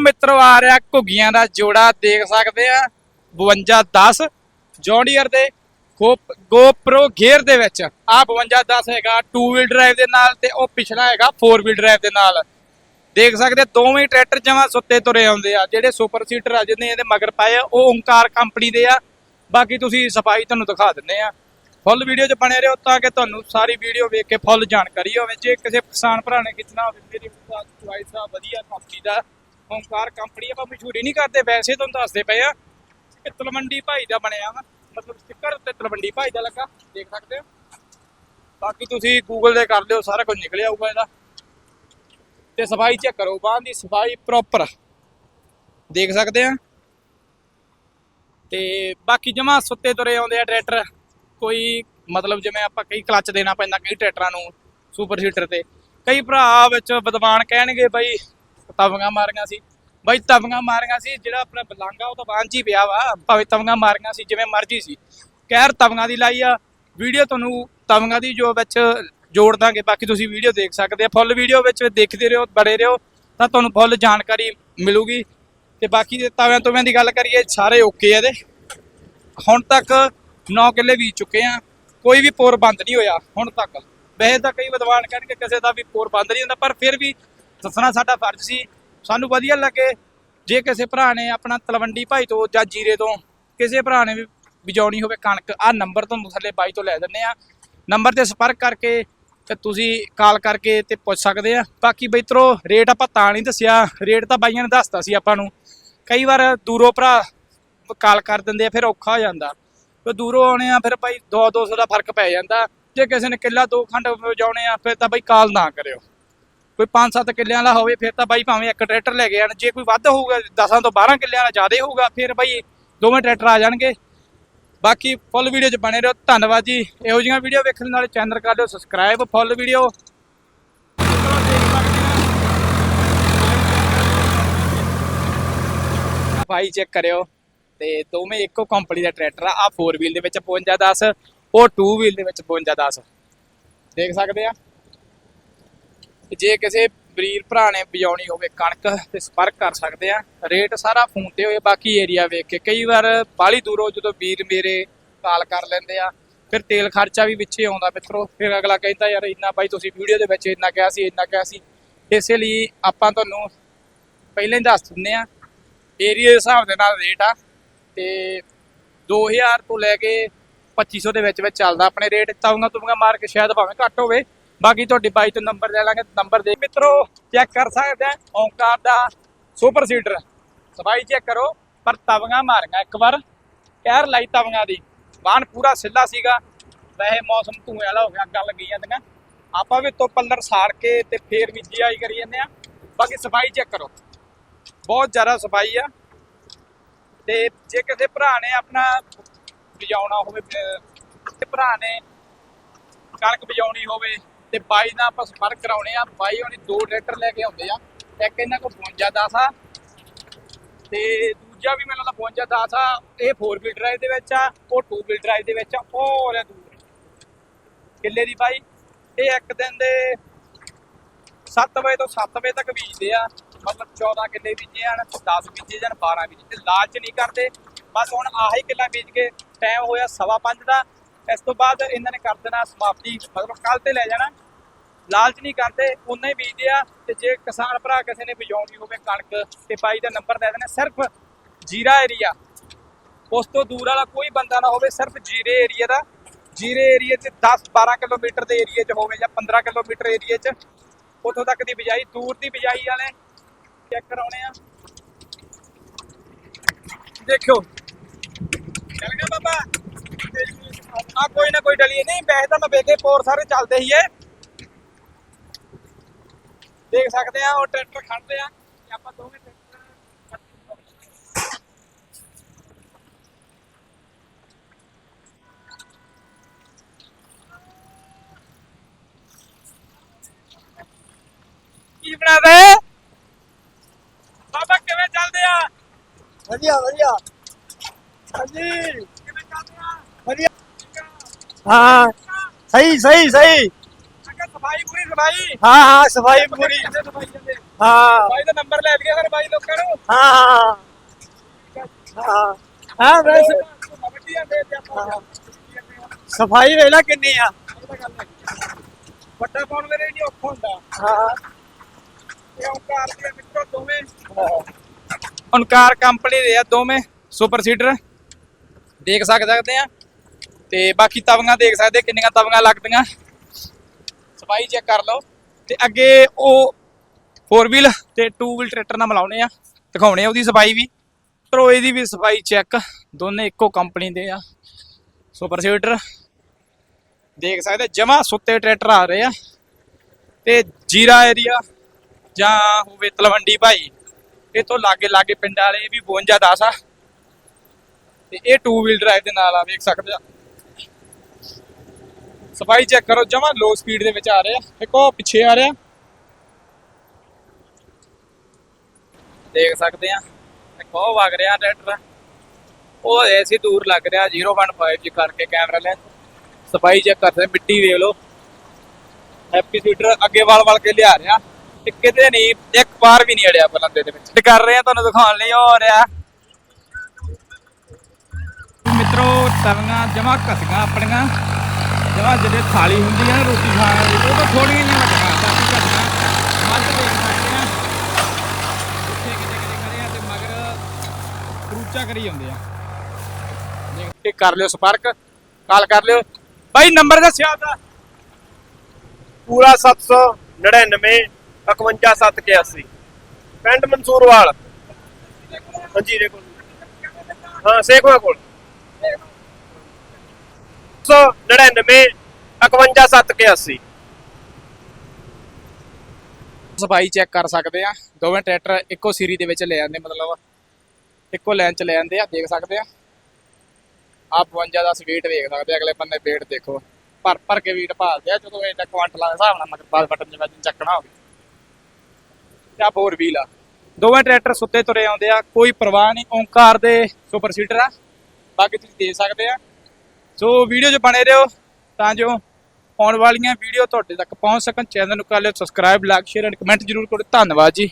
ਮਿੱਤਰੋ ਆ ਰਿਹਾ ਘੁੱਗੀਆਂ ਦਾ ਜੋੜਾ, ਦੇਖ ਸਕਦੇ ਆ। 5210 ਜੌਂਡੀਅਰ ਦੇ ਗੋਪਰੋ ਗੇਅਰ ਦੇ ਵਿੱਚ। ਆ 5210 ਹੈਗਾ 2 ਵੀਲ ਡਰਾਈਵ ਦੇ ਨਾਲ ਤੇ ਉਹ ਪਿਛਲਾ ਹੈਗਾ 4 ਵੀਲ ਡਰਾਈਵ ਦੇ ਨਾਲ। ਦੇਖ ਸਕਦੇ ਦੋਵੇਂ ਟਰੈਕਟਰ ਜਮਾ ਸੁੱਤੇ ਤੁਰੇ ਆਉਂਦੇ ਆ। ਜਿਹੜੇ ਸੁਪਰ ਸੀਟਰ ਆ, ਜਿਹਨੇ ਇਹਦੇ ਮਗਰ ਪਾਏ ਆ, ਉਹ ਓਮਕਾਰ ਕੰਪਨੀ ਦੇ ਆ। ਬਾਕੀ ਤੁਸੀਂ ਸਫ਼ਾਈ ਤੁਹਾਨੂੰ ਦਿਖਾ ਦਿੰਨੇ ਆ। ਫੁੱਲ ਵੀਡੀਓ 'ਚ ਬਣੇ ਰਹੋ ਤਾਂ ਕਿ ਤੁਹਾਨੂੰ ਸਾਰੀ ਵੀਡੀਓ ਵੇਖ ਕੇ ਫੁੱਲ ਜਾਣਕਾਰੀ ਹੋਵੇ। ਜੇ ਕਿਸੇ ਕਿਸਾਨ ਭਰਾ ਨੇ ਖਿੱਚਣਾ ਹੋਵੇ, ਮੇਰੀ ਚੁਆਇਸ ਆ ਵਧੀਆ ਕੰਪਨੀ ਦਾ। ਓਮਕਾਰ ਕੰਪਨੀ ਆਪਾਂ ਮਸ਼ਹੂਰੀ ਨਹੀਂ ਕਰਦੇ, ਵੈਸੇ ਤੁਹਾਨੂੰ ਦੱਸਦੇ ਪਏ ਆ ਕਿ ਤਲਵੰਡੀ ਭਾਈ ਦਾ ਬਣਿਆ ਵਾ, ਮਤਲਬ ਸਟicker ਉੱਤੇ ਤਲਵੰਡੀ ਭਾਈ ਦਾ ਲੱਗਾ, ਦੇਖ ਸਕਦੇ ਹੋ। ਬਾਕੀ ਤੁਸੀਂ ਗੂਗਲ ਤੇ ਕਰ ਲਿਓ, ਸਾਰਾ ਕੁਝ ਨਿਕਲ ਆਊਗਾ ਇਹਦਾ। ਤੇ ਸਫ਼ਾਈ ਚੈੱਕ ਕਰੋ, ਬਾਹਾਂ ਦੀ ਸਫ਼ਾਈ ਪ੍ਰੋਪਰ ਦੇਖ ਸਕਦੇ ਆ। ਤੇ ਬਾਕੀ ਜਮਾ ਸੁੱਤੇ ਤੁਰੇ ਆਉਂਦੇ ਆ ਟਰੈਕਟਰ, ਕੋਈ ਮਤਲਬ ਜਿਵੇਂ ਆਪਾਂ ਕਈ ਕਲੱਚ ਦੇਣਾ ਪੈਂਦਾ ਕਈ ਟਰੈਕਟਰਾਂ ਨੂੰ ਸੁਪਰ ਸੀਟਰ ਤੇ। ਕਈ ਭਰਾ ਵਿੱਚ ਵਿਦਵਾਨ ਕਹਿਣਗੇ ਬਈ ਤਵੀਆਂ ਮਾਰੀਆਂ ਸੀ। ਬਈ ਤਵੀਆਂ ਮਾਰੀਆਂ ਸੀ, ਜਿਹੜਾ ਆਪਣਾ ਬਲਾਂਗਾ ਉਹ ਤਾਂ ਬਾਂਝ ਪਿਆ ਵਾ। ਭਾਵੇਂ ਤਵੀਆਂ ਮਾਰੀਆਂ ਸੀ, ਜਿਵੇਂ ਮਰਜ਼ੀ ਸੀ। ਕਹਿਰ ਤਵੀਆਂ ਦੀ ਲਾਈ ਆ। ਵੀਡੀਓ ਤੁਹਾਨੂੰ ਤਵੀਆਂ ਦੀ ਜੋ ਵਿੱਚ ਜੋੜ ਦਾਂਗੇ, ਬਾਕੀ ਤੁਸੀਂ ਵੀਡੀਓ ਦੇਖ ਸਕਦੇ ਆ। ਫੁੱਲ ਵੀਡੀਓ ਵਿੱਚ ਦੇਖਦੇ ਰਹੋ ਬੜੇ ਰਹੋ, ਤਾਂ ਤੁਹਾਨੂੰ ਫੁੱਲ ਜਾਣਕਾਰੀ ਮਿਲੂਗੀ। ਤੇ ਬਾਕੀ ਦੇ ਤਵਿਆਂ ਤੋਵਿਆਂ ਦੀ ਗੱਲ ਕਰੀਏ, ਸਾਰੇ ਓਕੇ ਆ ਇਹਦੇ। ਹੁਣ ਤੱਕ 9 ਕਿੱਲੇ ਬੀਜ ਚੁੱਕੇ ਆ। ਕੋਈ ਵੀ ਪੋਰ ਬੰਦ ਨਹੀਂ ਹੋਇਆ ਹੁਣ ਤੱਕ। ਵੈਸੇ ਤਾਂ ਕਈ ਵਿਦਵਾਨ ਕਹਿਣਗੇ, ਕਿਸੇ ਦਾ ਵੀ ਪੋਰ ਬੰਦ ਨਹੀਂ ਹੁੰਦਾ, ਪਰ ਫਿਰ ਵੀ ਦੱਸਣਾ ਸਾਡਾ ਫਰਜ਼ ਸੀ। ਸਾਨੂੰ ਵਧੀਆ ਲੱਗੇ। ਜੇ ਕਿਸੇ ਭਰਾ ਨੇ ਆਪਣਾ ਤਲਵੰਡੀ ਭਾਈ ਤੋਂ ਜਾਂ ਜੀਰੇ ਤੋਂ ਕਿਸੇ ਭਰਾ ਨੇ ਵੀ ਬਿਜਾਉਣੀ ਹੋਵੇ ਕਣਕ ਆ ਨੰਬਰ ਤੁਹਾਨੂੰ ਥੱਲੇ ਬਾਈ ਤੋਂ ਲੈ ਦਿੰਨੇ ਆ ਨੰਬਰ ਤੇ ਸੰਪਰਕ ਕਰਕੇ ਤੇ ਤੁਸੀਂ ਕਾਲ ਕਰਕੇ ਤੇ ਪੁੱਛ ਸਕਦੇ ਆ ਬਾਕੀ ਬਈਤਰੋ ਰੇਟ ਆਪਾਂ ਤਾਂ ਨਹੀਂ ਦੱਸਿਆ। ਰੇਟ ਤਾਂ ਬਾਈਆਂ ਨੇ ਦੱਸਤਾ ਸੀ ਆਪਾਂ ਨੂੰ। ਕਈ ਵਾਰ ਦੂਰੋਂ ਭਰਾ ਕਾਲ ਕਰ ਦਿੰਦੇ ਆ, ਫਿਰ ਔਖਾ ਹੋ ਜਾਂਦਾ। ਤੇ ਦੂਰੋਂ ਆਉਣੇ ਆ, ਫਿਰ ਭਾਈ 2 200 ਦਾ ਫ਼ਰਕ ਪੈ ਜਾਂਦਾ। ਜੇ ਕਿਸੇ ਨੇ ਕਿੱਲਾ ਦੋ ਖੰਡ ਵਜਾਉਣੇ ਆ, ਫਿਰ ਤਾਂ ਬਾਈ ਕਾਲ ਨਾ ਕਰਿਓ। ਕੋਈ 5-7 ਕਿੱਲਿਆਂ ਵਾਲਾ ਹੋਵੇ, ਫਿਰ ਤਾਂ ਬਾਈ ਭਾਵੇਂ ਇੱਕ ਟਰੈਕਟਰ ਲੈ ਕੇ ਆਣ, ਜੇ ਕੋਈ ਵੱਧ ਹੋਊਗਾ 10 ਤੋਂ 12 ਕਿੱਲਿਆਂ ਵਾਲਾ ਜ਼ਿਆਦਾ ਹੋਊਗਾ, ਫਿਰ ਬਾਈ ਦੋਵੇਂ ਟਰੈਕਟਰ ਆ ਜਾਣਗੇ। ਬਾਕੀ ਫੁੱਲ ਵੀਡੀਓ 'ਚ ਬਣੇ ਰਹੋ, ਧੰਨਵਾਦ ਜੀ। ਇਹੋ ਜਿਹੀਆਂ ਵੀਡੀਓ ਵੇਖਣ ਨਾਲ ਚੈਨਲ ਕਰ ਦਿਓ ਸਬਸਕ੍ਰਾਈਬ ਫੁੱਲ ਵੀਡੀਓ ਭਾਈ ਚੈੱਕ ਕਰਿਓ, ਤੇ ਦੋਵੇਂ ਇੱਕੋ ਕੰਪਨੀ ਦਾ ਟਰੈਕਟਰ ਆ। ਆ 4 ਵੀਲ ਦੇ ਵਿੱਚ 5510 ਉਹ 2 ਵੀਲ ਦੇ ਵਿੱਚ 5510 ਦੇਖ ਸਕਦੇ ਆ? ਜੇ ਕਿਸੇ ਬਰੀਰ ਭਰਾ ਨੇ ਵਜਾਉਣੀ ਹੋਵੇ ਕਣਕ ਤੇ ਸੰਪਰਕ ਕਰ ਸਕਦੇ ਆ। ਰੇਟ ਸਾਰਾ ਫੋਨ ਤੇ ਹੋਏ, ਬਾਕੀ ਏਰੀਆ ਵੇਖ ਕੇ। ਕਈ ਵਾਰ ਬਾਲੀ ਦੂਰੋਂ ਜਦੋਂ ਵੀਰ ਮੇਰੇ ਕਾਲ ਕਰ ਲੈਂਦੇ ਆ, ਫਿਰ ਤੇਲ ਖਰਚਾ ਵੀ ਵਿੱਚੇ ਆਉਂਦਾ ਮਿੱਤਰੋ। ਫਿਰ ਅਗਲਾ ਕਹਿੰਦਾ, ਯਾਰ ਇੰਨਾ ਬਾਈ, ਤੁਸੀਂ ਵੀਡੀਓ ਦੇ ਵਿੱਚ ਇੰਨਾ ਕਿਹਾ ਸੀ, ਇੰਨਾ ਕਿਹਾ ਸੀ। ਇਸੇ ਲਈ ਆਪਾਂ ਤੁਹਾਨੂੰ ਪਹਿਲਾਂ ਹੀ ਦੱਸ ਦਿੰਦੇ ਆ ਏਰੀਆ ਦੇ ਹਿਸਾਬ ਦੇ ਨਾਲ ਰੇਟ ਆ। ਤੇ 2000 ਤੋਂ ਲੈ ਕੇ 2500 ਦੇ ਵਿੱਚ ਵਿੱਚ ਚੱਲਦਾ ਆਪਣੇ ਰੇਟ ਤਾਉਂਗਾ ਤੁਮਗਾ ਮਾਰ ਕੇ ਸ਼ਾਇਦ ਭਾਵੇਂ ਘੱਟ ਹੋਵੇ। ਬਾਕੀ ਤੁਹਾਡੀ ਬਾਈ ਤੋਂ ਨੰਬਰ ਲੈ ਲਾਂਗੇ ਨੰਬਰ ਦੇ ਮਿੱਤਰੋ ਚੈੱਕ ਕਰ ਸਕਦੇ ਆ, ਓਂਕਾਰ ਦਾ ਸੁਪਰ ਸੀਡਰ ਸਫ਼ਾਈ ਚੈੱਕ ਕਰੋ, ਪਰ ਤਵੀਆਂ ਮਾਰੀਆਂ ਇੱਕ ਵਾਰ। ਕਹਿਰ ਲਾਈ ਤਵੀਆਂ ਦੀ। ਵਾਹਨ ਪੂਰਾ ਸਿੱਲਾ ਸੀਗਾ। ਵੈਸੇ ਮੌਸਮ ਧੂਏ ਵਾਲਾ ਹੋ ਗਿਆ, ਅੱਗਾਂ ਲੱਗੀ ਜਾਂਦੀਆਂ। ਆਪਾਂ ਵੀ ਤੋਂ ਪੱਲਰ ਸਾੜ ਕੇ ਤੇ ਫੇਰ ਵੀ ਜੀਆਈ ਕਰੀ ਜਾਂਦੇ ਆ। ਬਾਕੀ ਸਫ਼ਾਈ ਚੈੱਕ ਕਰੋ। ਬਹੁਤ ਜ਼ਿਆਦਾ ਸਫ਼ਾਈ ਆ। ਤੇ ਜੇ ਕਿਸੇ ਭਰਾ ਨੇ ਆਪਣਾ ਵਜਾਉਣਾ ਹੋਵੇ ਤੇ ਭਰਾ ਨੇ ਕਣਕ ਵਜਾਉਣੀ ਹੋਵੇ ਤੇ ਬਾਈ ਦਾ ਆਪਾਂ ਸੰਪਰਕ ਕਰਾਉਣੇ ਆ। ਬਾਈ ਹੋਣੀ ਦੋ ਟਰੈਕਟਰ ਲੈ ਕੇ ਆਉਂਦੇ ਆ। ਇੱਕ ਇਹਨਾਂ ਕੋਲ 52 10 ਆ। ਤੇ ਦੂਜਾ ਵੀ ਮੈਨੂੰ ਲੱਗਦਾ 52 10 ਆ। ਇਹ 4 ਵੀਲ ਡਰਾਈਵ ਦੇ ਵਿੱਚ ਆ, ਉਹ 2 ਵੀਲ ਡਰਾਈਵ ਦੇ ਵਿੱਚ ਆ। ਉਹ ਰਿਹਾ ਦੂਰ ਕਿੱਲੇ ਦੀ ਬਾਈ। ਇਹ ਇੱਕ ਦਿਨ ਦੇ 7 ਵਜੇ ਤੋਂ 7 ਵਜੇ ਤੱਕ ਬੀਜਦੇ ਆ। ਮਤਲਬ 14 ਕਿੱਲੇ ਬੀਜੇ ਹਨ 10 ਬੀਜੇ ਜਾਣ 12 ਬੀਜੇ ਤੇ ਲਾਲਚ ਨਹੀਂ ਕਰਦੇ। ਬਸ ਹੁਣ ਆਹੀ ਕਿੱਲਾ ਬੀਜ ਕੇ ਟਾਈਮ ਹੋਇਆ ਸਵਾ ਪੰਜ ਦਾ। ਇਸ ਤੋਂ ਬਾਅਦ ਇਹਨਾਂ ਨੇ ਕਰ ਦੇਣਾ ਸਮਾਪਤੀ ਮਤਲਬ ਕੱਲ ਤੇ ਲੈ ਜਾਣਾ। ਲਾਲਚ ਨਹੀਂ ਕਰਦੇ ਉਨਾ ਹੀ ਬੀਜਦੇ ਆ, ਤੇ ਜੇ ਕਿਸਾਨ ਭਰਾ ਕਿਸੇ ਨੇ ਬਿਜਾਉਣੀ ਹੋਵੇ ਕਣਕ ਤੇ ਬਾਈ ਦਾ ਨੰਬਰ ਦੇ ਦੇਣਾ, ਸਿਰਫ ਜੀਰਾ ਏਰੀਆ। ਉਸ ਤੋਂ ਦੂਰ ਵਾਲਾ ਕੋਈ ਬੰਦਾ ਨਾ ਹੋਵੇ, ਸਿਰਫ ਜੀਰੇ ਏਰੀਆ ਦਾ। ਜੀਰੇ ਏਰੀਆ 'ਚ 10 12 ਕਿਲੋਮੀਟਰ ਦੇ ਏਰੀਆ 'ਚ ਹੋਵੇ ਜਾਂ 15 ਕਿਲੋਮੀਟਰ ਏਰੀਆ 'ਚ, ਉੱਥੋਂ ਤੱਕ ਦੀ ਬਿਜਾਈ, ਦੂਰ ਦੀ ਬਿਜਾਈ ਵਾਲੇ ਚੈੱਕ ਕਰਾਉਣੇ ਆ? ਦੇਖਿਓ। ਚੱਲ ਗਿਆ ਬਾਬਾ। ਆ ਕੋਈ ਨਾ ਕੋਈ ਡਲੀਏ। ਨਹੀਂ, ਵੈਸੇ ਤਾਂ ਮੈਂ ਵੇਖੇ ਪੋਰ ਸਾਰੇ ਚੱਲਦੇ ਹੀ ਏ ਦੇਖ ਸਕਦੇ ਆ, ਉਹ ਟਰੈਕਟਰ ਖੜਦੇ ਆ। ਤੇ ਆਪਾਂ ਦੋਵੇਂ ਟਰੈਕਟਰ ਕੀ ਬਣਾਦੇ ਬਾਬਾ, ਕਿਵੇਂ ਚੱਲਦੇ ਆ? ਵਧੀਆ ਵਧੀਆ। ਹਾਂਜੀ ਕਿਵੇਂ ਚੱਲਦੇ ਆ ਵਧੀਆ ਹਾਂ। ਸਹੀ ਸਹੀ ਸਹੀ। ਸਫ਼ਾਈ ਪੂਰੀ ਸਫ਼ਾਈ ਹਾਂ ਹਾਂ ਸਫ਼ਾਈ ਪੂਰੀ। ਹਾਂ। ਬਾਈ ਦਾ ਨੰਬਰ ਲੈ ਲਈਏ ਫਿਰ ਬਾਈ ਲੋਕਾਂ ਨੂੰ। ਹਾਂ ਹਾਂ ਹਾਂ। ਵੈਸੇ ਹਾਂ। ਸਫ਼ਾਈ ਵੇਲਾ ਕਿੰਨੀ ਆ। ਵੱਡਾ ਪਾਉਣ ਵੇਲੇ ਨਹੀਂ ਔਖਾ ਹੁੰਦਾ। ਹਾਂ। ਇਹ ਓਂਕਾਰ ਦੇ ਮਿੱਤਰੋ ਦੋਵੇਂ। ਓਂਕਾਰ ਕੰਪਨੀ ਦੇ ਆ ਦੋਵੇਂ ਸੁਪਰ ਸੀਡਰ। ਦੇਖ ਸਕ- ਸਕਦੇ ਆ। ਤੇ ਬਾਕੀ ਤਵੀਆਂ ਦੇਖ ਸਕਦੇ, ਕਿੰਨੀਆਂ ਤਵੀਆਂ ਲੱਗਦੀਆਂ। ਸਫ਼ਾਈ ਚੈੱਕ ਕਰ ਲਓ। ਤੇ ਅੱਗੇ ਉਹ ਫੋਰ ਵੀਲ ਤੇ ਟੂ ਵੀਲ ਟਰੈਕਟਰ ਨਾਲ ਮਿਲਾਉਣੇ ਆ। ਦਿਖਾਉਣੇ ਆ ਉਹਦੀ ਸਫ਼ਾਈ ਵੀ। ਟਰੋਏ ਦੀ ਵੀ ਸਫ਼ਾਈ ਚੈੱਕ ਦੋਨੇ ਇੱਕੋ ਕੰਪਨੀ ਦੇ ਆ। ਸੁਪਰ ਸੀਡਰ ਦੇਖ ਸਕਦੇ, ਜਮਾ ਸੁੱਤੇ ਟਰੈਕਟਰ ਆ ਰਹੇ ਆ। ਤੇ ਜੀਰਾ ਏਰੀਆ ਜਾਂ ਹੋਵੇ ਤਲਵੰਡੀ ਭਾਈ ਇਹ ਤੋਂ ਲਾਗੇ ਲਾਗੇ ਪਿੰਡ ਵਾਲੇ ਵੀ 52 10 ਆ। ਤੇ ਇਹ 2 ਵੀਲ ਡਰਾਈਵ ਦੇ ਨਾਲ ਆ, ਵੇਖ ਸਕਦੇ ਆ। ਸਫ਼ਾਈ ਚੈੱਕ ਕਰੋ, ਜਮਾ ਲੋ ਸਪੀਡ ਦੇ ਵਿੱਚ ਆ ਰਹੇ। ਆ ਪਿੱਛੇ ਆ ਰਿਹਾ। ਦੇਖ ਸਕਦੇ ਆ ਇੱਕ ਵਗ ਰਿਹਾ ਟਰੈਕਟਰ ਉਹ ਐਸੀ ਦੂਰ ਲੱਗ ਰਿਹਾ 015 ਜੀ ਕਰਕੇ ਕੈਮਰਾ ਲੈ। ਸਫ਼ਾਈ ਚੈੱਕ ਕਰਦੇ ਮਿੱਟੀ ਵੇਖ ਲਓ। ਹੈਪੀ ਸੀਟਰ ਅੱਗੇ ਵਾਲ ਵਾਲ ਕੇ ਲਿਆ ਰਿਹਾ। ਤੇ ਕਿਤੇ ਨਹੀਂ, ਇੱਕ ਵਾਰ ਵੀ ਨਹੀਂ ਅੜਿਆ ਬਲੰਦੇ ਦੇ ਵਿੱਚ। ਕਰ ਰਹੇ ਆ ਤੁਹਾਨੂੰ ਦਿਖਾਉਣ ਲਈ ਹੋ ਰਿਹਾ। ਮਿੱਤਰੋ ਤਵੀਆਂ ਜਮਾ ਘਸੀਆਂ ਆਪਣੀਆਂ। ਜਮਾ ਜਿਹੜੇ ਥਾਲੀ ਹੁੰਦੀ ਆ ਨਾ ਰੋਟੀ ਖਾਣ ਦੀ ਉਹ ਤਾਂ ਥੋੜੀਆਂ ਜਿਹੀਆਂ ਵੱਡੀਆਂ ਬਾਕੀ ਘਸੀਆਂ ਮੱਝ ਦੇਖ ਸਕਦੇ ਆ। ਉੱਥੇ ਕਿਤੇ ਕਿਤੇ ਖੜੇ ਆ ਤੇ ਮਗਰ ਕਰੂਚਾ ਕਰੀ ਜਾਂਦੇ ਆ। ਦੇਖ ਕਰ ਲਿਓ ਸੰਪਰਕ, ਕਾਲ ਕਰ ਲਿਓ। ਬਾਈ, ਨੰਬਰ ਦੱਸਿਆ ਉਹਦਾ ਪੂਰਾ 799 51781 ਪਿੰਡ ਮਨਸੂਰਵਾਲ। ਹਾਂਜੀ ਦੇ ਕੋਲ ਹਾਂ ਸੇਖਵਾ ਕੋਲ। 799 51781 ਸਫ਼ਾਈ ਚੈੱਕ ਕਰ ਸਕਦੇ ਆ। ਦੋਵੇਂ ਟਰੈਕਟਰ ਇੱਕੋ ਸੀਰੀ ਦੇ ਵਿੱਚ ਲੈ ਜਾਂਦੇ ਮਤਲਬ ਇੱਕੋ ਲਾਈਨ ਚ ਲੈ ਜਾਂਦੇ ਆ ਦੇਖ ਸਕਦੇ ਆ। ਆ 52 ਦਾ ਸਵੀਟ ਵੇਖ ਸਕਦੇ ਆ, ਅਗਲੇ ਬੰਨੇ ਵੇਟ ਦੇਖੋ। ਭਰ ਭਰ ਕੇ ਵੀਟ ਭਾਲਦੇ ਆ ਜਦੋਂ ਇਹ ਕੁਆਂਟਲਾਂ ਦੇ ਹਿਸਾਬ ਨਾਲ ਮਗਰ ਬਟਨ ਜਿਵੇਂ ਚੱਕਣਾ ਹੋਵੇ। ਤੇ ਆ ਫੋਰ ਵੀਲ ਆ। ਦੋਵੇਂ ਟਰੈਕਟਰ ਸੁੱਤੇ ਤੁਰੇ ਆਉਂਦੇ ਆ ਕੋਈ ਪਰਵਾਹ ਨਹੀਂ ਓਂਕਾਰ ਦੇ ਸੁਪਰ ਸੀਟਰ ਆ। ਬਾਕੀ ਤੁਸੀਂ ਦੇਖ ਸਕਦੇ ਆ। ਸੋ ਵੀਡੀਓ 'ਚ ਬਣੇ ਰਹੋ ਤਾਂ ਜੋ ਆਉਣ ਵਾਲੀਆਂ ਵੀਡੀਓ ਤੁਹਾਡੇ ਤੱਕ ਪਹੁੰਚ ਸਕਣ। ਚੈਨਲ ਨੂੰ ਕਰ ਲਿਓ subscribe like share and comment ਜ਼ਰੂਰ ਕਰੋ ਧੰਨਵਾਦ ਜੀ।